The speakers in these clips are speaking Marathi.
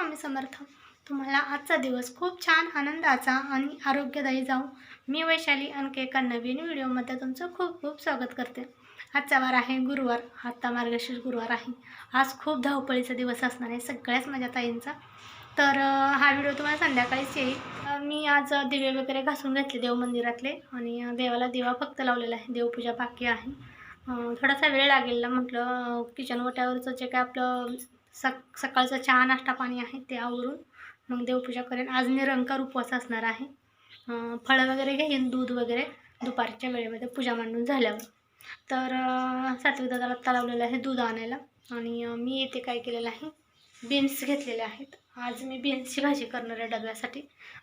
स्वामी समर्थ. तुम्हाला आजचा दिवस खूप छान आनंदाचा आणि आरोग्यदायी जाऊ मी वैशाली आणखी एका नवीन व्हिडिओमध्ये तुमचं खूप खूप स्वागत करते. आजचा वार आहे गुरुवार. आत्ता मार्गशीर्ष गुरुवार आहे. आज खूप धावपळीचा दिवस असणार आहे सगळ्याच माझ्या ताईंचा. तर हा व्हिडिओ तुम्हाला संध्याकाळीच येईल. मी आज दिवे वगैरे घासून घेतले देव मंदिरातले आणि देवाला दिवा फक्त लावलेला आहे. देवपूजा बाकी आहे. थोडासा वेळ लागेल ना म्हटलं किचन ओट्यावरचं जे काय आपलं सक सकाळचं चहा नाश्ता पाणी आहे ते आवरून मग देवपूजा करेन. आज निरंकार उपवास असणार आहे. फळं वगैरे घेईन दूध वगैरे दुपारच्या वेळेमध्ये पूजा मांडून झाल्यावर. तर सातवी दादाला तलावलेलं आहे दूध आणायला आणि मी येथे काय केलेलं आहे बीन्स घेतलेले आहेत. आज मी बीन्सची भाजी करणार आहे डब्यासाठी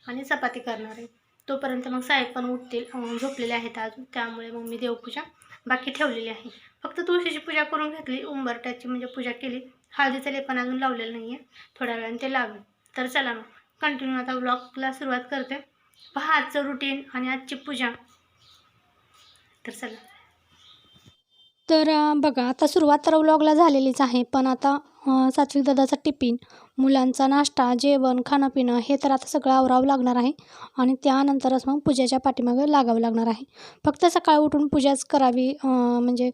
आणि चपाती करणार आहे. तोपर्यंत मग साहेब पण उठतील झोपलेले आहेत अजून. त्यामुळे मग मी देवपूजा बाकी ठेवलेली आहे. फक्त तुळशीची पूजा करून घेतली उंबरट्याची म्हणजे पूजा केली. हळदीचं लेपण अजून लावलेलं नाही आहे थोड्या वेळाने ते लावेल तर चला मग कंटिन्यू आता ब्लॉगला सुरुवात करते. पहा आजचं रुटीन आणि आजची पूजा. तर चला. तर बघा आता सुरुवात तर व्लॉगला झालेलीच आहे पण आता सात्विक दादाचा टिफिन मुलांचा नाश्ता जेवण खाणं पिणं हे तर आता सगळं आवरावं लागणार आहे. आणि त्यानंतरच मग पूजेच्या पाठीमागं लागावं लागणार आहे. फक्त सकाळी उठून पूजाच करावी म्हणजे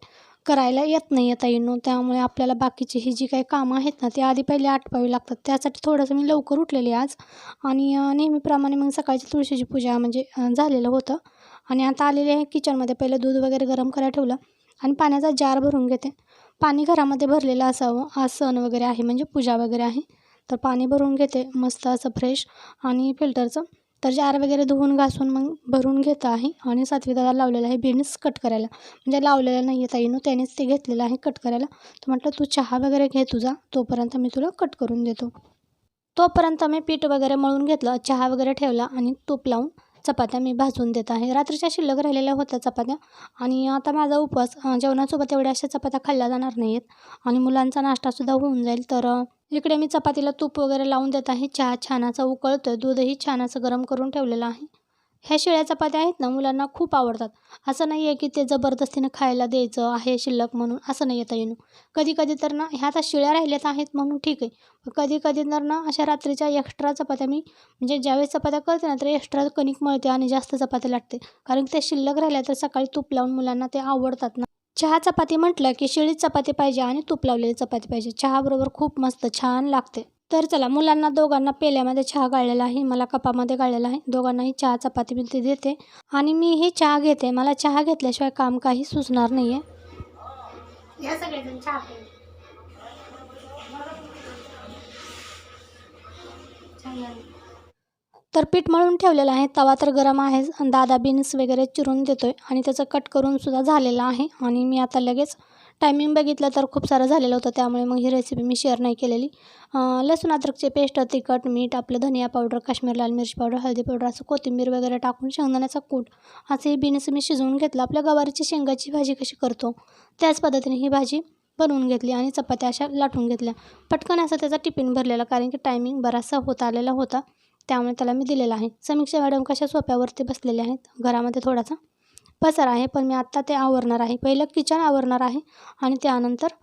करायला येत नाही येता येणं त्यामुळे आपल्याला बाकीची ही जी काही कामं आहेत ना ती आधी पहिले आटपावी लागतात. त्यासाठी थोडंसं मी लवकर उठलेली आज. आणि नेहमीप्रमाणे मग सकाळची तुळशीची पूजा म्हणजे झालेलं होतं. आणि आता आलेले आहे किचनमध्ये पहिलं दूध वगैरे गरम करायला ठेवलं. आणि पाण्याचा जार भरून घेते. पाणी घरामध्ये भरलेलं असावं. आज सण वगैरे आहे म्हणजे पूजा वगैरे आहे. तर पाणी भरून घेते मस्त असं फ्रेश आणि फिल्टरचं तर जार वगैरे धुवून घासून मग भरून घेत आहे. आणि सातवी दादा लावलेलं आहे बीन्स कट करायला. म्हणजे लावलेलं नाही आहे ताईनं त्यानेच ते घेतलेलं आहे कट करायला. तर म्हटलं तू चहा वगैरे घे तुझा तोपर्यंत मी तुला कट करून देतो. तोपर्यंत मी पीठ वगैरे मळून घेतलं चहा वगैरे ठेवला आणि तूप लावून चपात्या मी भाजून देत आहे. रात्रीच्या शिल्लक राहिलेल्या होत्या चपात्या आणि आता माझा उपवास जेवणासोबत एवढ्या अशा चपात्या खाल्ल्या जाणार नाहीत आणि मुलांचा नाश्तासुद्धा होऊन जाईल. तर इकडे मी चपातीला तूप वगैरे लावून देत आहे. चहा छान असा उकळतो आहे दूधही छान असं गरम करून ठेवलेलं आहे. ह्या शिळ्या चपात्या आहेत ना मुलांना खूप आवडतात. असं नाही आहे की ते जबरदस्तीनं खायला द्यायचं आहे शिल्लक म्हणून असं नाही येता येणं कधी कधी तर ना ह्या आता शिळ्या राहिल्यात आहेत म्हणून ठीक आहे. कधी कधी तर ना अशा रात्रीच्या एक्स्ट्रा चपात्या मी म्हणजे ज्यावेळेस चपात्या करते ना तर एक्स्ट्रा कणिक मळते आणि जास्त चपात्या लागते कारण ते शिल्लक राहिल्या तर सकाळी तूप लावून मुलांना ते आवडतात ना. चहा चपाती म्हटलं की शिळीच चपाती पाहिजे आणि तूप लावलेली चपाती पाहिजे. चहाबरोबर खूप मस्त छान लागते. तर चला मुलांना दोघांना पेल्यामध्ये चहा गाळलेला आहे मला कपामध्ये गाळलेला आहे. दोघांनाही चहा चपाती मी देते. आणि मी ही चहा घेते. मला चहा घेतल्याशिवाय काम काही सुचणार नाही आहे. तर पीठ मळून ठेवलेलं आहे. तवा तर गरम आणि दादा बीन्स वगैरे चिरून देतो आहे आणि त्याचं कट करून सुद्धा झालेलं आहे. आणि मी आता लगेच टायमिंग बघितलं तर खूप सारं झालेलं होतं त्यामुळे मग ही रेसिपी मी शेअर नाही केलेली. लसूण अद्रकचे पेस्ट तिखट मीठ आपलं धनिया पावडर काश्मीर लाल मिरची पावडर हळदी पावडर असं कोथिंबीर वगैरे टाकून शेंगदाण्याचा कूट असं ही बीन्स मी शिजवून घेतलं. आपल्या गवारीची शेंगाची भाजी कशी करतो त्याच पद्धतीने ही भाजी बनवून घेतली आणि चपात्या अशा लाटून घेतल्या. पटकन असा त्याचा टिफिन भरलेला कारण की टायमिंग बराचसा होत आलेला होता त्यामुळे त्याला मी दिलेला आहे. समीक्षा मॅडम कशा सोप्यावरती बसलेल्या आहेत? घरामध्ये थोडासा? पसार आहे पण मी आत्ता ते आवरणार आहे. पहिलं किचन आवरणार आहे आणि त्यानंतर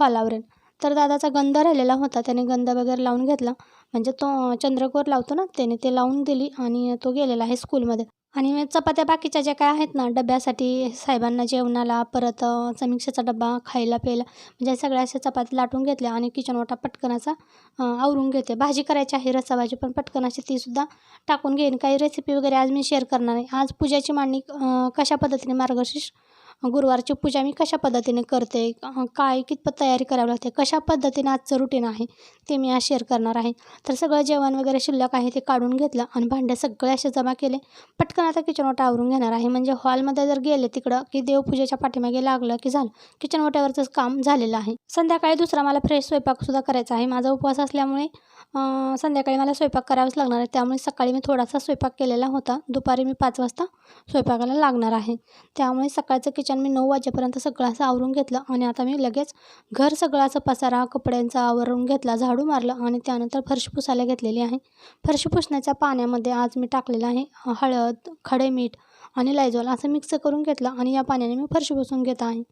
हॉल आवरेन तर दादाचा गंध राहिलेला होता. त्याने गंध वगैरे लावून घेतला. म्हणजे तो चंद्रकोर लावतो ना त्याने ते लावून दिली आणि तो गेलेला आहे स्कूलमध्ये. आणि चपात्या बाकीच्या ज्या काय आहेत ना डब्यासाठी साहेबांना जेवणाला परत समीक्षेचा डबा खायला प्यायला म्हणजे सगळ्या अशा चपात्या लाटून घेतल्या आणि किचन ओटा पटकनाचा आवरून घेते. भाजी करायची आहे रस्सा भाजी पण पटकन अशी तीसुद्धा टाकून घेईन. काही रेसिपी वगैरे आज मी शेअर करणार आहे. आज पूजाची मांडणी कशा पद्धतीने मार्गशीर्ष गुरुवारची पूजा मी कशा पद्धतीने करते? काय कितपत तयारी करावी लागते? कशा पद्धतीने आजचं रुटीन आहे? ते मी आज शेअर करणार आहे. तर सगळं जेवण वगैरे शिल्लक आहे ते काढून घेतलं आणि भांडे सगळे असे जमा केले. पटकन आता किचन ओटा आवरून घेणार आहे. म्हणजे हॉलमध्ये जर गेले तिकडं की देवपूजेच्या पाठीमागे लागलं की झालं. किचन ओट्यावरचंच काम झालेलं आहे. संध्याकाळी दुसरा मला फ्रेश स्वयंपाकसुद्धा करायचा आहे. माझा उपवास असल्यामुळे संध्याकाळी मला स्वयंपाक करावाच लागणार आहे. त्यामुळे सकाळी मी थोडासा स्वयंपाक केलेला होता. दुपारी मी पाच वाजता स्वयंपाकाला लागणार आहे. त्यामुळे सकाळचं किचन मी नऊ वाजेपर्यंत सगळं असं आवरून घेतलं आणि आता मी लगेच घर सगळं असं पसारा कपड्यांचा आवरून घेतला झाडू मारलं आणि त्यानंतर फरशी पुसायला घेतलेली आहे. फरशी पुसण्याच्या पाण्यामध्ये आज मी टाकलेलं आहे हळद खडे मीठ आणि लायझॉल असं मिक्स करून घेतलं आणि या पाण्याने मी फरशी पुसून घेत आहे.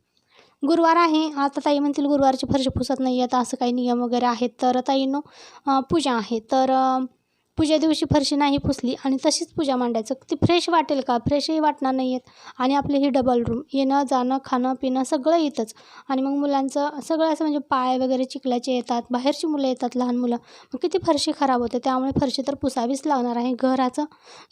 गुरुवार आहे. आता ताई म्हणतील गुरुवारची फरशी पुसत नाही आहेत असं काही नियम वगैरे आहेत तर ताईंनो पूजा आहे. तर पूजे दिवशी फरशी नाही पुसली आणि तशीच पूजा मांडायचं. ती फ्रेश वाटेल का? फ्रेशही वाटणार नाही आहेत आणि आपली ही डबल रूम येणं जाणं खाणं पिणं सगळं येतंच आणि मग मुलांचं सगळं असं म्हणजे पाय वगैरे चिखल्याचे येतात. बाहेरची मुलं येतात लहान मुलं. मग किती फरशी खराब होते. त्यामुळे फरशी तर पुसावीच लागणार आहे. घराचं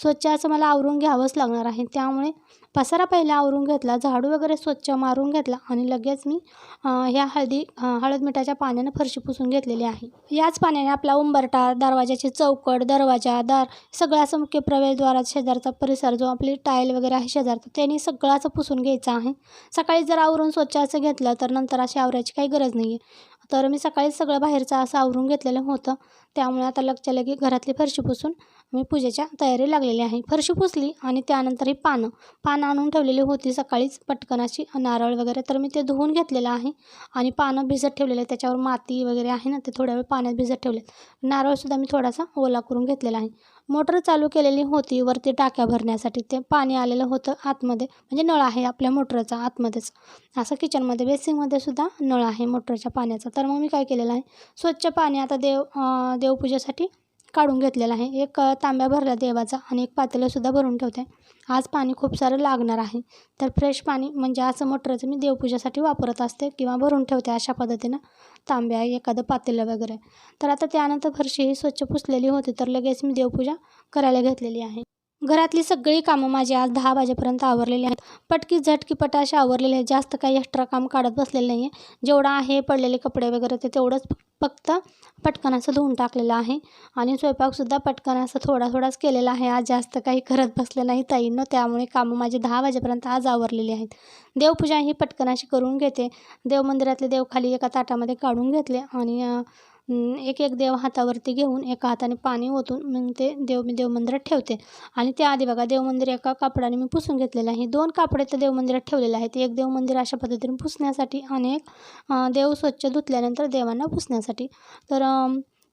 स्वच्छ असं मला आवरून घ्यावंच लागणार आहे. त्यामुळे पसारा पहिला आवरून घेतला. झाडू वगैरे स्वच्छ मारून घेतला. आणि लगेच मी ह्या हळदी हळद मिठाच्या पाण्यानं फरशी पुसून घेतलेली आहे. याच पाण्याने आपला उंबरटा दरवाजाची चौकट दरवाजा दार सगळं असं मुख्य प्रवेशद्वारात शेजारचा परिसर जो आपली टाईल वगैरे आहे शेजारचा त्यांनी सगळं असं पुसून घ्यायचं आहे. सकाळी जर आवरून स्वच्छ असं घेतलं तर नंतर अशी आवरायची काही गरज नाही आहे तर मी सकाळी सगळं बाहेरचं असं आवरून घेतलेलं होतं. त्यामुळे आता लगच्या लगे घरातली फरशी पुसून मी पूजेच्या तयारी लागलेली आहे. फरशी पुसली आणि त्यानंतर ही पानं. पानं आणून ठेवलेली होती सकाळीच. पटकनाची नारळ वगैरे तर मी ते धुवून घेतलेलं आहे. आणि पानं भिजत ठेवलेले आहे त्याच्यावर माती वगैरे आहे ना ते थोड्या वेळ पाण्यात भिजत ठेवले नारळसुद्धा मी थोडासा ओला करून घेतलेला आहे. मोटर चालू केलेली होती वरती टाक्या भरण्यासाठी. ते पाणी आलेलं होतं आतमध्ये. म्हणजे नळ आहे आपल्या मोटरचा आतमध्येच. असं किचनमध्ये बेसिंगमध्ये सुद्धा नळ आहे मोटरच्या पाण्याचा. तर मग मी काय केलेलं आहे? स्वच्छ पाणी. आता देव देवपूजेसाठी काढून घेतलेलं आहे. एक तांब्या भरला देवाचा आणि एक पातेलंसुद्धा भरून ठेवते. आज पाणी खूप सारं लागणार आहे. तर फ्रेश पाणी म्हणजे असं मोटरचं मी देवपूजेसाठी वापरत असते किंवा भरून ठेवते अशा पद्धतीनं तांब्या एखादं पातेलं वगैरे. तर आता त्यानंतर फरशी ही स्वच्छ पुसलेली होती तर लगेच मी देवपूजा करायला घेतलेली आहे. घरातली सगळी कामं माझी आज दहा वाजेपर्यंत आवरलेली आहेत. पटकी झटकी पट अशी आवरलेली आहेत. जास्त काही एक्स्ट्रा काम काढत बसलेलं नाही आहे जेवढं आहे पडलेले कपडे वगैरे ते तेवढंच फक्त पटकन असं धुवून टाकलेलं आहे. आणि स्वयंपाकसुद्धा पटकन असं थोडा थोडाच केलेला आहे. आज जास्त काही करत बसले नाही ताईंनं. त्यामुळे कामं माझी दहा वाजेपर्यंत आज आवरलेली आहेत. देवपूजा ही पटकन अशी करून घेते. देव मंदिरातले देव खाली एका ताटामध्ये काढून घेतले आणि एक एक देव हातावरती घेऊन एका हाताने पाणी ओतून मग ते देव मी देवमंदिरात ठेवते. आणि त्याआधी बघा देवमंदिर एका कापडाने मी पुसून घेतलेलं आहे. दोन कापडे तर देवमंदिरात ठेवलेले आहेत. एक देवमंदिर अशा पद्धतीने पुसण्यासाठी आणि एक देव स्वच्छ धुतल्यानंतर देवांना पुसण्यासाठी. तर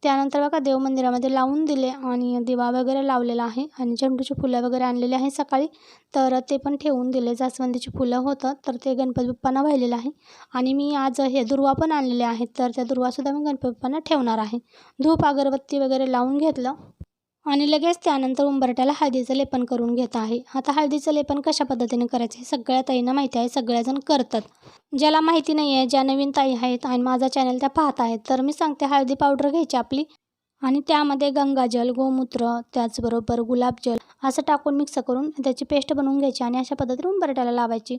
त्यानंतर बघा देवमंदिरामध्ये लावून दिले आणि दिवा वगैरे लावलेला आहे आणि झेंडूची फुलं वगैरे आणलेली आहे सकाळी. तर ते पण ठेवून दिले. जास्वंदीची फुलं होतं. तर ते गणपती बाप्पांना वाहिलेलं आहे. आणि मी आज हे दुर्वा पण आणलेले आहेत. तर त्या दुर्वासुद्धा मी गणपती बाप्पांना ठेवणार आहे. धूप अगरबत्ती वगैरे लावून घेतलं. आणि लगेच त्यानंतर उंबरट्याला हळदीचं लेपन करून घेत आहे. आता हळदीचं लेपन कशा पद्धतीने करायचं हे सगळ्या ताईंना माहिती आहे. सगळ्याजण करतात. ज्याला माहिती नाही आहे ज्या नवीन ताई आहेत आणि माझा चॅनल त्या पाहत आहेत तर मी सांगते हळदी पावडर घ्यायची आपली. आणि त्यामध्ये गंगाजल गोमूत्र त्याचबरोबर गुलाबजल असं टाकून मिक्स करून त्याची पेस्ट बनवून घ्यायची आणि अशा पद्धतीने उंबरट्याला लावायची.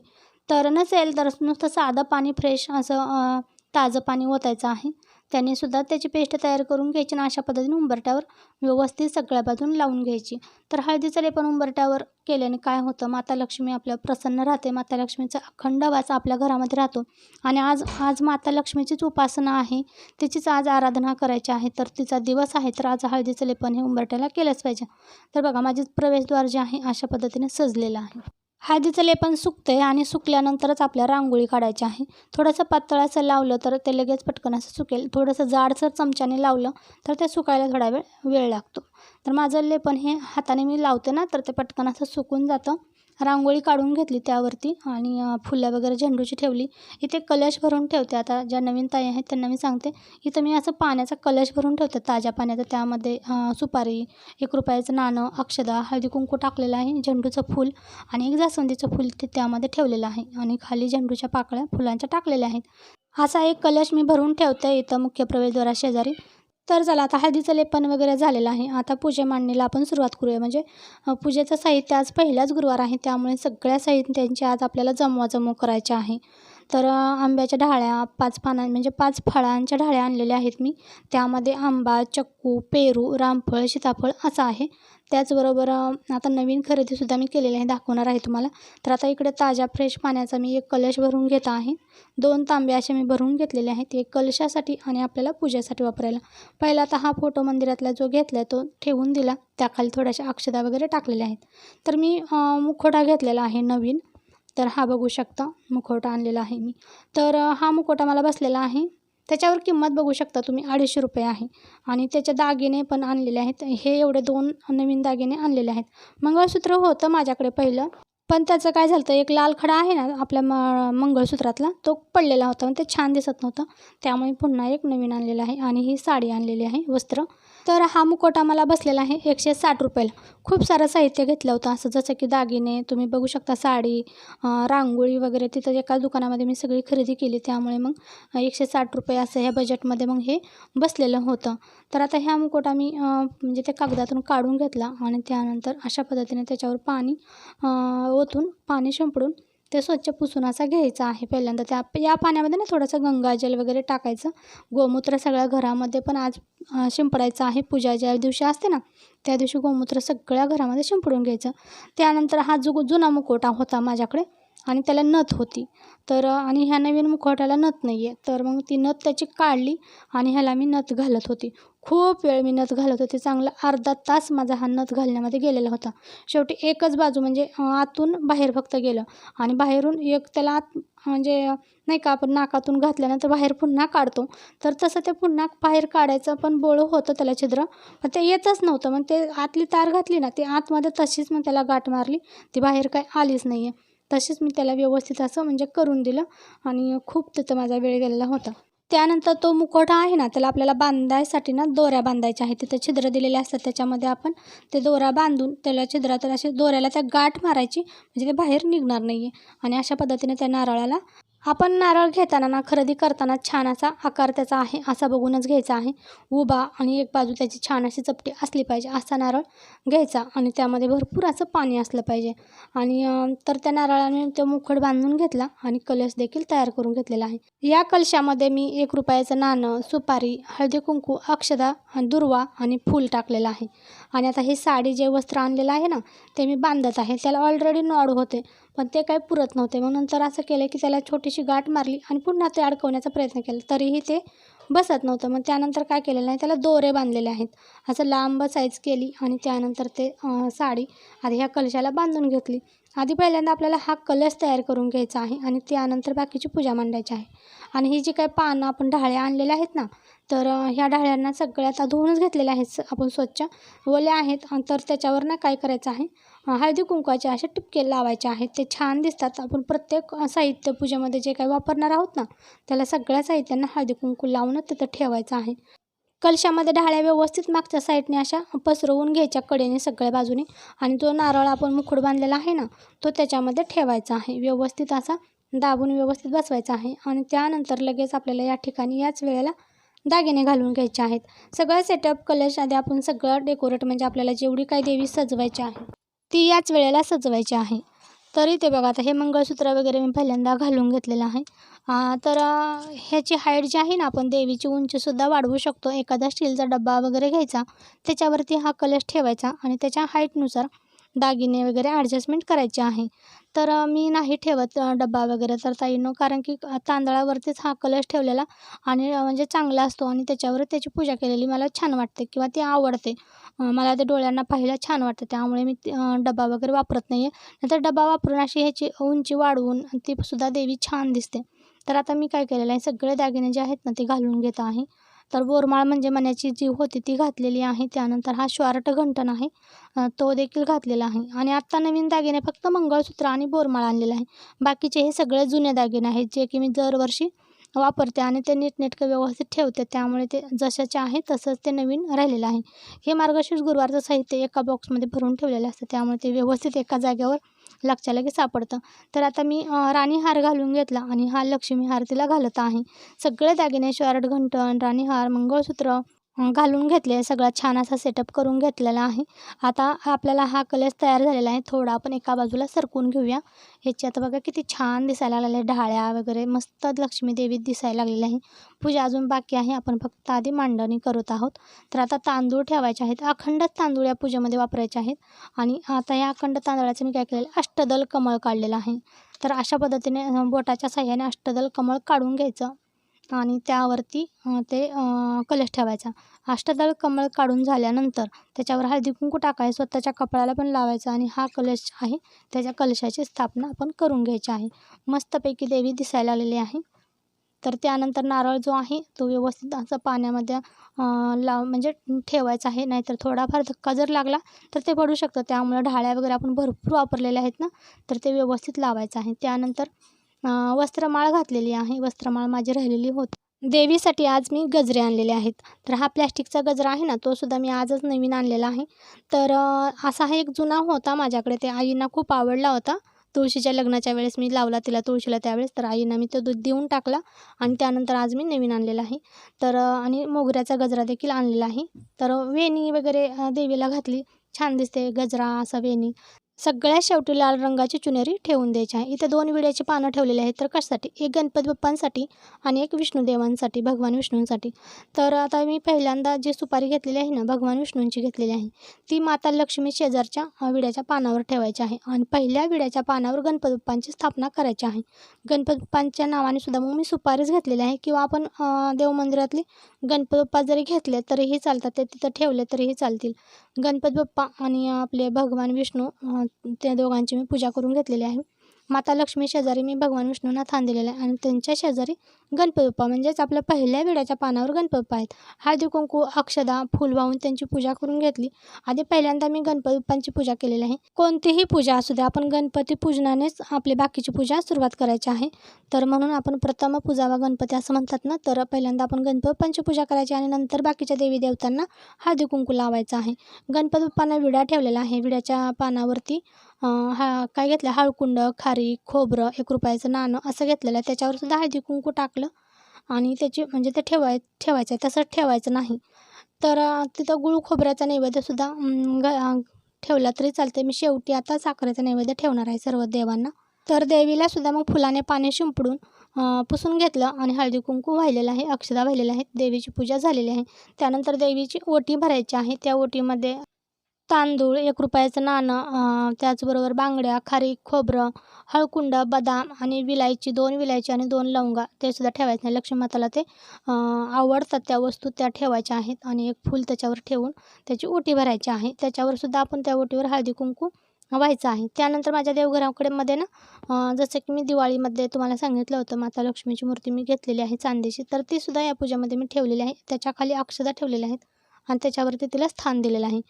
तर नसेल तर नुसतं साधं पाणी फ्रेश असं ताजं पाणी ओतायचं आहे. त्याने सुद्धा त्याची पेस्ट तयार करून घ्यायची आणि अशा पद्धतीने उंबरट्यावर व्यवस्थित सगळ्या बाजून लावून घ्यायची. तर हळदीचं लेपन उंबरट्यावर केल्याने काय होतं? माता लक्ष्मी आपल्या प्रसन्न राहते. माता लक्ष्मीचा अखंड वास आपल्या घरामध्ये राहतो. आणि आज आज माता लक्ष्मीचीच उपासना आहे. तिचीच आज आराधना करायची आहे. तर तिचा दिवस आहे. तर आज हळदीचं लेपन हे उंबरट्याला केलंच पाहिजे. तर बघा माझे प्रवेशद्वार जे आहे अशा पद्धतीने सजलेलं आहे. हळदीचं लेपन सुकते आणि सुकल्यानंतरच आपल्या रांगोळी काढायची आहे. थोडंसं पातळ असं लावलं तर ते लगेच पटकन असं सुकेल. थोडंसं जाडसर चमच्याने लावलं तर ते सुकायला थोडा वेळ वेळ लागतो. तर माझं लेपन हे हाताने मी लावते ना तर ते पटकन असं सुकून जातं. रांगोळी काढून घेतली त्यावरती आणि फुलं वगैरे झेंडूची ठेवली. इथे कलश भरून ठेवते आता ज्या नवीन ताई आहेत त्यांना मी सांगते. इथं मी असं पाण्याचा कलश भरून ठेवते ताज्या पाण्याचा. त्यामध्ये सुपारी एक रुपयाचं नाणं अक्षदा हळदी कुंकू टाकलेलं आहे झेंडूचं फूल आणि एक जास्वंदीचं फूल ते त्यामध्ये ठेवलेलं आहे आणि खाली झेंडूच्या पाकळ्या फुलांच्या टाकलेल्या आहेत. असा एक कलश मी भरून ठेवते इथं मुख्य प्रवेशद्वारा शेजारी. तर चला आता हळदीचं लेपन वगैरे झालेलं आहे. आता पूजे मांडणीला आपण सुरुवात करूया. म्हणजे पूजेचं साहित्य आज पहिलाच गुरुवार आहे. त्यामुळे सगळ्या साहित्यांची आज आपल्याला जमवाजमव करायची आहे. तर आंब्याच्या ढाळ्या पाच पानां म्हणजे पाच फळांच्या ढाळ्या आणलेल्या आहेत मी. त्यामध्ये आंबा चक्कू पेरू रामफळ सीताफळ असं आहे. त्याचबरोबर आता नवीन खरेदीसुद्धा मी केलेली आहे दाखवणार आहे तुम्हाला. तर आता इकडे ताज्या फ्रेश पाण्याचा मी एक कलश भरून घेत आहे. दोन तांबे असे मी भरून घेतलेले आहेत. एक कलशासाठी आणि आपल्याला पूजेसाठी वापरायला. पहिला आता हा फोटो मंदिरातला जो घेतला आहे तो ठेवून दिला. त्याखाली थोड्याशा अक्षदा वगैरे टाकलेल्या आहेत. तर मी मुखोटा मुखवटा घेतलेला आहे नवीन. तर हा बघू शकता मुखवटा आणलेला आहे मी. तर हा मुखवटा मला बसलेला आहे. त्याच्यावर किंमत बघू शकता तुम्ही अडीचशे रुपये आहे. आणि त्याचे दागिने पण आणलेले आहेत. हे एवढे दोन नवीन दागिने आणलेले आहेत. मंगळसूत्र होतं माझ्याकडे पहिलं. पण त्याचं काय झालं तर एक लाल खडा आहे ना आपल्या म मंगळसूत्रातला तो पडलेला होता. आणि ते छान दिसत नव्हतं. त्यामुळे पुन्हा एक नवीन आणलेलं आहे. आणि ही साडी आणलेली आहे वस्त्र. तर हा मुकोटा मला बसलेला आहे एकशे साठ रुपयाला. खूप सारं साहित्य घेतलं होतं असं जसं की दागिने तुम्ही बघू शकता साडी रांगोळी वगैरे. तिथं एका दुकानामध्ये मी सगळी खरेदी केली त्यामुळे मग एकशे साठ रुपये असं ह्या बजेटमध्ये मग हे बसलेलं होतं. तर आता ह्या मुकोटा मी म्हणजे त्या कागदातून काढून घेतला आणि त्यानंतर अशा पद्धतीने त्याच्यावर पाणी ओतून पाणी शिंपडून ते स्वच्छ पुसून असा घ्यायचा आहे पहिल्यांदा. त्या या पाण्यामध्ये ना थोडंसं गंगाजल वगैरे टाकायचं. गोमूत्र सगळ्या घरामध्ये पण आज शिंपडायचं आहे. पूजा ज्या दिवशी असते ना त्या दिवशी गोमूत्र सगळ्या घरामध्ये शिंपडून घ्यायचं. त्यानंतर हा जो जुना मुकोटा होता माझ्याकडे आणि त्याला नथ होती. तर आणि ह्या नवीन मुखवट्याला नथ नाही आहे तर मग ती नथ त्याची काढली आणि ह्याला मी नथ घालत होती. खूप वेळ मी नथ घालत होते. चांगला अर्धा तास माझा हा नथ घालण्यामध्ये गेलेला होता. शेवटी एकच बाजू म्हणजे आतून बाहेर फक्त गेलं. आणि बाहेरून एक त्याला आत म्हणजे नाही का आपण नाकातून घातल्यानंतर बाहेर पुन्हा काढतो. तर तसं ते पुन्हा बाहेर काढायचं पण बोळं होतं त्याला छिद्र. पण ते येतच नव्हतं. मग ते आतली तार घातली ना ती आतमध्ये तशीच मग त्याला गाठ मारली. ती बाहेर काय आलीच नाही आहे तसेच मी त्याला व्यवस्थित असं म्हणजे करून दिलं आणि खूप तिथं माझा वेळ गेलेला होता. त्यानंतर तो मुखवटा आहे ना त्याला आपल्याला बांधायसाठी ना दोऱ्या बांधायच्या आहेत. तिथं छिद्र दिलेले असतात त्याच्यामध्ये आपण ते दोरा बांधून त्याला छिद्रात असे दोऱ्याला त्या गाठ मारायची म्हणजे ते बाहेर निघणार नाही आहे आणि अशा पद्धतीने त्या नारळाला आपण नारळ घेताना ना खरेदी करताना छान असा आकार त्याचा आहे असा बघूनच घ्यायचा आहे. उभा आणि एक बाजू त्याची छान अशी चपटी असली पाहिजे असा नारळ घ्यायचा आणि त्यामध्ये भरपूर असं पाणी असलं पाहिजे. आणि तर त्या नारळाने तो मुखड बांधून घेतला आणि कलश देखील तयार करून घेतलेला आहे. या कलशामध्ये मी एक रुपयाचं नाणं सुपारी हळदी कुंकू अक्षदा दुर्वा आणि फूल टाकलेलं आहे. आणि आता ही साडी जे वस्त्र आणलेलं आहे ना ते मी बांधत आहे. त्याला ऑलरेडी नॉड होते. पण ते काही पुरत नव्हते. मग नंतर असं केलं की त्याला छोटीशी गाठ मारली आणि पुन्हा ते अडकवण्याचा प्रयत्न केला. तरीही ते बसत नव्हतं. मग त्यानंतर काय केलेलं नाही त्याला दोरे बांधलेले आहेत. असं लांब साईज केली आणि त्यानंतर ते साडी आधी ह्या कलशाला बांधून घेतली. आधी पहिल्यांदा आपल्याला हा कलश तयार करून घ्यायचा आहे आणि त्यानंतर बाकीची पूजा मांडायची आहे. आणि ही जी काही पानं आपण ढाळ्या आणलेल्या आहेत ना तर ह्या ढाळ्यांना सगळ्यात धुवूनच घेतलेल्या आहेत. स- आपण स्वच्छ ओल्या आहेत तर त्याच्यावर ना काय करायचं आहे हळदी कुंकवाचे असे टिपके लावायचे आहेत. ते छान दिसतात. आपण प्रत्येक साहित्य पूजेमध्ये जे काही वापरणार आहोत ना त्याला सगळ्या साहित्यांना हळदी कुंकू लावूनच तिथं ठेवायचं आहे. कलशामध्ये ढाळ्या व्यवस्थित मागच्या साईडने अशा पसरवून घ्यायच्या कडेने सगळ्या बाजूने आणि तो नारळ आपण मुकुड बांधलेला आहे ना तो त्याच्यामध्ये ठेवायचा आहे. व्यवस्थित असा दाबून व्यवस्थित बसवायचा आहे आणि त्यानंतर लगेच आपल्याला या ठिकाणी याच वेळेला दागिने घालून घ्यायचे आहेत. सगळं सेटअप कलश आधी आपण सगळं डेकोरेट म्हणजे आपल्याला जेवढी काही देवी सजवायची आहे ती याच वेळेला सजवायची आहे. तरी ते बघा आता हे मंगळसूत्र वगैरे मी पहिल्यांदा घालून घेतलेलं आहे. तर ह्याची हाईट जी आहे ना आपण देवीची उंचीसुद्धा वाढवू शकतो. एखादा स्टीलचा डब्बा वगैरे घ्यायचा त्याच्यावरती हा कलश ठेवायचा आणि त्याच्या हाईटनुसार दागिने वगैरे ॲडजस्टमेंट करायचे आहे. तर मी नाही ठेवत डबा डब्बा वगैरे तर ताईनो कारण की तांदळावरतीच हा कलश ठेवलेला आणि म्हणजे चांगला असतो आणि त्याच्यावर त्याची पूजा केलेली मला छान वाटते किंवा ती आवडते. मला ते डोळ्यांना पाहायला छान वाटतं त्यामुळे मी ते, डबा वगैरे वापरत नाही आहे नाहीतर डबा वापरून अशी ह्याची उंची वाढवून ती सुद्धा देवी छान दिसते. तर आता मी काय केलेलं आहे सगळे दागिने जे आहेत ना ते घालून घेत आहे. तर बोरमाळ म्हणजे मण्याची जी होती ती घातलेली आहे. त्यानंतर हा श्वार्ट घंटन आहे. तो देखील घातलेला आहे. आणि आत्ता नवीन दागिने फक्त मंगळसूत्र आणि बोरमाळ आणलेला आहे. बाकीचे हे सगळे जुने दागिने आहेत जे की मी दरवर्षी वापरते आणि ते नीटनेटकं व्यवस्थित ठेवते. त्यामुळे ते जशाचे आहे तसंच ते नवीन राहिलेलं आहे. हे मार्गशीर्ष गुरुवारचं साहित्य एका बॉक्समध्ये भरून ठेवलेलं असतं. त्यामुळे ते व्यवस्थित एका जाग्यावर लागच्या लगेच सापडतं. तर आता मी राणीहार राणी हार घालून घेतला आणि हा लक्ष्मी हार तिला घालत आहे. सगळे दागिने शर्ट घंटण राणी हार मंगळसूत्र घालून घेतले सगळा छान असा सेटअप करून घेतलेला आहे. आता आपल्याला हा कलश तयार झालेला आहे. थोडा आपण एका बाजूला सरकून घेऊया. ह्याची आता बघा किती छान दिसायला लागले ढाळ्या वगैरे मस्त लक्ष्मी देवी दिसायला लागलेली आहे. पूजा अजून बाकी आहे. आपण फक्त आधी मांडणी करत आहोत. तर आता तांदूळ ठेवायचे आहेत. अखंड तांदूळ या पूजेमध्ये वापरायचे आहेत. आणि आता या अखंड तांदळाचं मी काय केलेलं अष्टदल कमळ काढलेलं आहे. तर अशा पद्धतीने बोटाच्या साह्याने अष्टदल कमळ काढून घ्यायचं. आणि त्यावरती ते कलश ठेवायचा. अष्टदल कमळ काढून झाल्यानंतर त्याच्यावर हळदी कुंकू टाकायचं स्वतःच्या कपाळाला पण लावायचा आणि हा कलश आहे त्याच्या कलशाची स्थापना आपण करून घ्यायची आहे. मस्तपैकी देवी दिसायला लागलेली आहे. तर त्यानंतर नारळ जो आहे तो व्यवस्थित असं पाण्यामध्ये लाव म्हणजे ठेवायचा आहे. नाहीतर थोडाफार धक्का जर लागला तर ते पडू शकतं. त्यामुळे ढाळ्या वगैरे आपण भरपूर वापरलेल्या आहेत ना तर ते व्यवस्थित लावायचं आहे. त्यानंतर वस्त्रमाळ घातलेली आहे. वस्त्रमाळ माझी राहिलेली होती. देवीसाठी आज मी गजरे आणलेले आहेत. तर हा प्लॅस्टिकचा गजरा आहे ना तो सुद्धा मी आजच नवीन आणलेला आहे. तर असा हा एक जुना होता माझ्याकडे. ते आईंना खूप आवडला होता. तुळशीच्या लग्नाच्या वेळेस मी लावला तिला तुळशीला त्यावेळेस. तर आईनं मी तो दूध देऊन टाकला आणि त्यानंतर आज मी नवीन आणलेला आहे. तर आणि मोगऱ्याचा गजरा देखील आणलेला आहे. तर वेणी वगैरे देवीला घातली. छान दिसते गजरा असा वेणी. सगळ्यात शेवटी लाल रंगाची चुनेरी ठेवून द्यायची आहे. इथे दोन विड्याची पानं ठेवलेली आहेत. तर कशासाठी? एक गणपती बाप्पांसाठी आणि एक विष्णुदेवांसाठी भगवान विष्णूंसाठी. तर आता मी पहिल्यांदा जी सुपारी घेतलेली आहे ना भगवान विष्णूंची घेतलेली आहे. ती माता लक्ष्मी शेजारच्या विड्याच्या पानावर ठेवायची आहे आणि पहिल्या विड्याच्या पानावर गणपती बाप्पांची स्थापना करायची आहे. गणपती बाप्पांच्या नावाने सुद्धा मग मी सुपारीच घेतलेली आहे. किंवा आपण देवमंदिरातली गणपती बाप्पा जरी घेतले तरीही चालतात. ते तिथं ठेवले तरीही चालतील. गणपती बाप्पा आणि आपले भगवान विष्णू त्या दोघांची मी पूजा करून घेतलेली आहे. माता लक्ष्मी शेजारी मी भगवान विष्णूंना थान दिलेलं आहे. आणि त्यांच्या शेजारी गणपती बाप्पा म्हणजेच आपल्या पहिल्या विड्याच्या पानावर गणपती बाप्पा आहेत. हळदी कुंकू अक्षदा फूल वाहून त्यांची पूजा करून घेतली. आधी पहिल्यांदा मी गणपती बाप्पांची पूजा केलेली आहे. कोणतीही पूजा असू द्या आपण गणपती पूजनानेच आपली बाकीची पूजा सुरुवात करायची आहे. तर म्हणून आपण प्रथम पूजावा गणपती असं म्हणतात ना तर पहिल्यांदा आपण गणपती बाप्पांची पूजा करायची आणि नंतर बाकीच्या देवी देवतांना हळदी कुंकू लावायचं आहे. गणपती बाप्पांना विडा ठेवलेला आहे. विड्याच्या पानावरती हा काय घेतलं? हळकुंड खारी खोबरं एक रुपयाचं नाणं असं घेतलेलं त्याच्यावरसुद्धा त्याच्यावर सुद्धा हळदी कुंकू टाकलं आणि त्याची म्हणजे ते ठेवाय ठेवायचं आहे. तसंच ठेवायचं नाही. तर तिथं गुळ खोबऱ्याचा नैवेद्यसुद्धा ग ठेवला तरी चालते मी शेवटी आता साखरेचा नैवेद्य ठेवणार आहे सर्व देवांना. तर देवीला सुद्धा मग फुलाने पाणी शिंपडून पुसून घेतलं आणि हळदी कुंकू वाहिलेलं आहे. अक्षदा वाहिलेल्या आहेत. देवीची पूजा झालेली आहे. त्यानंतर देवीची ओटी भरायची आहे. त्या ओटीमध्ये तांदूळ एक रुपयाचं नाणं त्याचबरोबर बांगड्या खारीक खोबरं हळकुंड बदाम आणि विलायची दोन विलायची आणि दोन लवंगा ते सुद्धा ठेवायचं नाही. लक्ष्मी माताला ते आवडतात त्या वस्तू त्या ठेवायच्या आहेत आणि एक फूल त्याच्यावर ठेवून त्याची ओटी भरायची आहे. त्याच्यावर सुद्धा आपण त्या ओटीवर हळदी कुंकू व्हायचं आहे. त्यानंतर माझ्या देवघराकडे मध्ये ना जसं की मी दिवाळीमध्ये तुम्हाला सांगितलं होतं माता लक्ष्मीची मूर्ती मी घेतलेली आहे चांदीची तर ती सुद्धा या पूजेमध्ये मी ठेवलेली आहे. त्याच्याखाली अक्षदा ठेवलेल्या आहेत आणि त्याच्यावरती तिला स्थान दिलेलं आहे.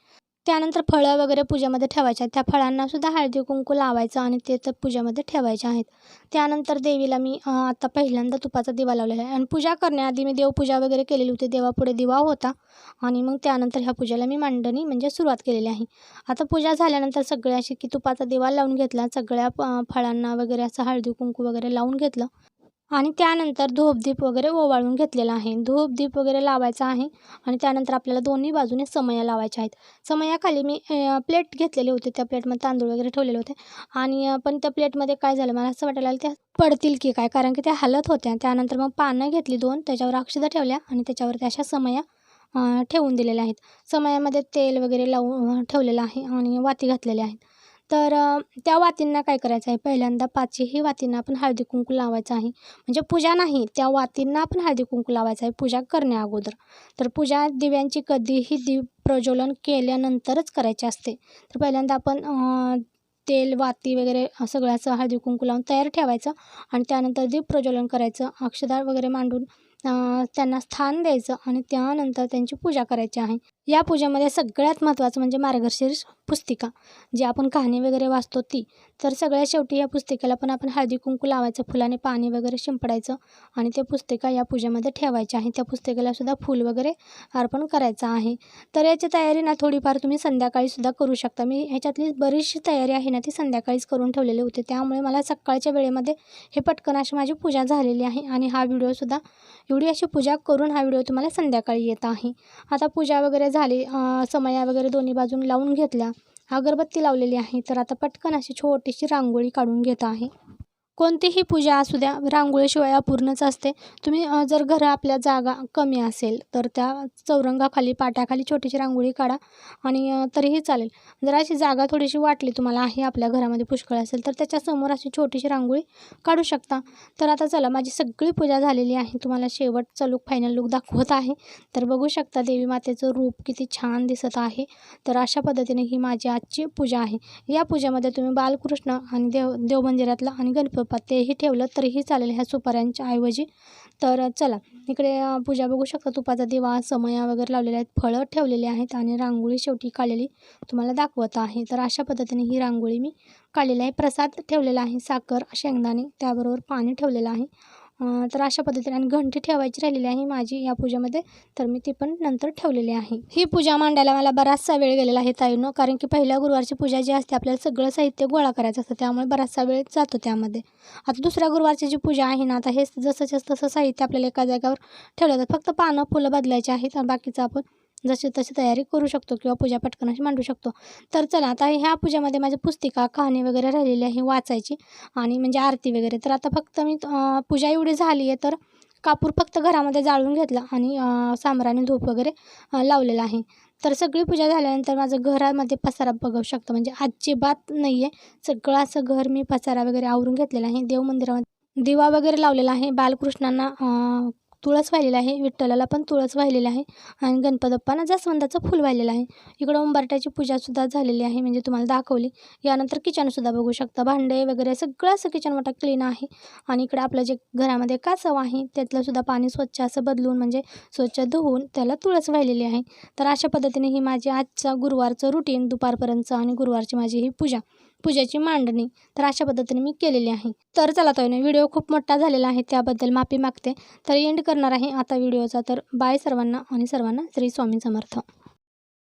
त्यानंतर फळं वगैरे पूजेमध्ये ठेवायच्या. आहेत त्या फळांनासुद्धा हळदी कुंकू लावायचं आणि ते तर पूजेमध्ये ठेवायचे आहेत. त्यानंतर देवीला मी आता पहिल्यांदा तुपाचा दिवा लावलेला आहे. आणि पूजा करण्याआधी मी देवपूजा वगैरे केलेली होती. देवापुढे दिवा होता. आणि मग त्यानंतर ह्या पूजेला मी मांडणी म्हणजे सुरुवात केलेली आहे. आता पूजा झाल्यानंतर सगळ्या अशी की तुपाचा दिवा लावून घेतला. सगळ्या फळांना वगैरे असं हळदी कुंकू वगैरे लावून घेतलं. आणि त्यानंतर धूपदीप वगैरे ओवाळून घेतलेला आहे. धूपदीप वगैरे लावायचा आहे आणि त्यानंतर आपल्याला दोन्ही बाजूने समया लावायच्या आहेत. समयाखाली मी प्लेट घेतलेले होते. त्या प्लेटमध्ये तांदूळ वगैरे ठेवलेले होते. आणि पण त्या प्लेटमध्ये काय झालं? मला असं वाटायला त्या पडतील की काय? कारण की त्या हलत होत्या. त्यानंतर मग पानं घेतली दोन त्याच्यावर अक्षदा ठेवल्या आणि त्याच्यावर त्या अशा समया ठेवून दिलेल्या आहेत. समयामध्ये तेल वगैरे लावून ठेवलेलं आहे आणि वाती घातलेल्या आहेत. तर त्या वातींना काय करायचं आहे? पहिल्यांदा पाचही वातींना आपण हळदी कुंकू लावायचं आहे. म्हणजे पूजा नाही त्या वातींना आपण हळदी कुंकू लावायचं आहे पूजा करण्या अगोदर. तर पूजा दिव्यांची कधीही दीप प्रज्वलन केल्यानंतरच करायची असते. तर पहिल्यांदा आपण तेल वाती वगैरे सगळ्याचं हळदी कुंकू लावून तयार ठेवायचं आणि त्यानंतर दीप प्रज्वलन करायचं. अक्षदा वगैरे मांडून त्यांना स्थान द्यायचं आणि त्यानंतर त्यांची पूजा करायची आहे. या पूजेमध्ये सगळ्यात महत्त्वाचं म्हणजे मार्गशीर्ष पुस्तिका जी आपण कहाणी वगैरे वाचतो ती. तर सगळ्यात शेवटी या पुस्तिकेला पण आपण हळदी कुंकू लावायचं फुलाने पाणी वगैरे शिंपडायचं आणि ते पुस्तिका या पूजेमध्ये ठेवायची आहे. त्या पुस्तिकेला सुद्धा फूल वगैरे अर्पण करायचं आहे. तर याची तयारी ना थोडीफार तुम्ही संध्याकाळीसुद्धा करू शकता. मी ह्याच्यातली बरीचशी तयारी आहे ना ती संध्याकाळीच करून ठेवलेली होती. त्यामुळे मला सकाळच्या वेळेमध्ये हे पटकन अशी माझी पूजा झालेली आहे आणि हा व्हिडिओसुद्धा एवढी अशी पूजा करून हा व्हिडिओ तुम्हाला संध्याकाळी येत आहे. आता पूजा वगैरे झाली झाले समया वगैरे दोन्ही बाजून लावून घेतल्या. अगरबत्ती लावलेली आहे तर आता पटकन अशी छोटीशी रांगोळी काढून घेत आहे. कोणतीही पूजा असू द्या रांगोळीशिवाय अपूर्णच असते. तुम्ही जर घरं आपल्या जागा कमी असेल तर त्या चौरंगाखाली पाट्याखाली छोटीशी रांगोळी काढा आणि तरीही चालेल. जर अशी जागा थोडीशी वाटली तुम्हाला आहे आपल्या घरामध्ये पुष्कळ असेल तर त्याच्यासमोर अशी छोटीशी रांगोळी काढू शकता. तर आता चला माझी सगळी पूजा झालेली आहे. तुम्हाला शेवटचा लुक फायनल लुक दाखवत आहे. तर बघू शकता देवी मातेचं रूप किती छान दिसत आहे. तर अशा पद्धतीने ही माझी आजची पूजा आहे. या पूजेमध्ये तुम्ही बालकृष्ण आणि देव देवमंदिरातला आणि गणपती स्वरूपात तेही ठेवलं तरीही चालेल ह्या सुपाऱ्यांच्या ऐवजी. तर चला इकडे पूजा बघू शकता तुपाचा दिवा समया वगैरे लावलेले आहेत फळं ठेवलेली आहेत आणि रांगोळी शेवटी काढलेली तुम्हाला दाखवत आहे. तर अशा पद्धतीने ही रांगोळी मी काढलेली आहे. प्रसाद ठेवलेला आहे साखर शेंगदाणे त्याबरोबर पाणी ठेवलेलं आहे. तर अशा पद्धतीने आणि घंटी ठेवायची राहिलेली आहे माझी या पूजेमध्ये तर मी ती पण नंतर ठेवलेली आहे. ही पूजा मांडायला मला बराचसा वेळ गेलेला आहे ताईनो कारण की पहिल्या गुरुवारची पूजा जी असते आपल्याला सगळं साहित्य गोळा करायचं असतं त्यामुळे बराचसा वेळ जातो त्यामध्ये. आता दुसऱ्या गुरुवारची जी पूजा आहे ना आता हे जसंच्या तसं साहित्य आपल्याला एका जागेवर ठेवलं जातं फक्त पानं फुलं बदलायची आहेत आणि बाकीचं आपण जशी तशी तयारी करू शकतो किंवा पूजा पटकन अशी मांडू शकतो. तर चला आता ह्या पूजेमध्ये माझी पुस्तिका कहाणी वगैरे राहिलेली आहे वाचायची. आणि म्हणजे आरती वगैरे. तर आता फक्त मी पूजा एवढी झाली आहे तर कापूर फक्त घरामध्ये जाळून घेतला आणि सांबराने धूप वगैरे लावलेला आहे. तर सगळी पूजा झाल्यानंतर माझं घरामध्ये पसारा बघू शकतो. म्हणजे अजिबात नाही आहे सगळं असं घर मी पसारा वगैरे आवरून घेतलेला आहे. देव मंदिरामध्ये दिवा वगैरे लावलेला आहे. बालकृष्णांना तुळस वाहिलेलं आहे विठ्ठलाला पण तुळस वाहिलेलं आहे आणि गणपती बाप्पांना जास्वंदाचं फुल वाहिलेलं आहे. इकडं उंबरट्याची पूजासुद्धा झालेली आहे म्हणजे तुम्हाला दाखवली. यानंतर किचनसुद्धा बघू शकता. भांडे वगैरे सगळं असं किचन मोठा क्लीन आहे आणि इकडं आपलं जे घरामध्ये कासव आहे त्यातलंसुद्धा पाणी स्वच्छ असं बदलून म्हणजे स्वच्छ धुवून त्याला तुळस वाहिलेली आहे. तर अशा पद्धतीने ही माझी आजचा गुरुवारचं रुटीन दुपारपर्यंतचं आणि गुरुवारची माझी ही पूजा. पूजेची मांडणी. तर अशा पद्धतीने मी केलेली आहे. तर चला तो व्हिडिओ खूप मोठा झालेला आहे त्याबद्दल माफी मागते. तर एंड करणार आहे आता व्हिडिओचा. तर बाय सर्वांना आणि सर्वांना श्री स्वामी समर्थ.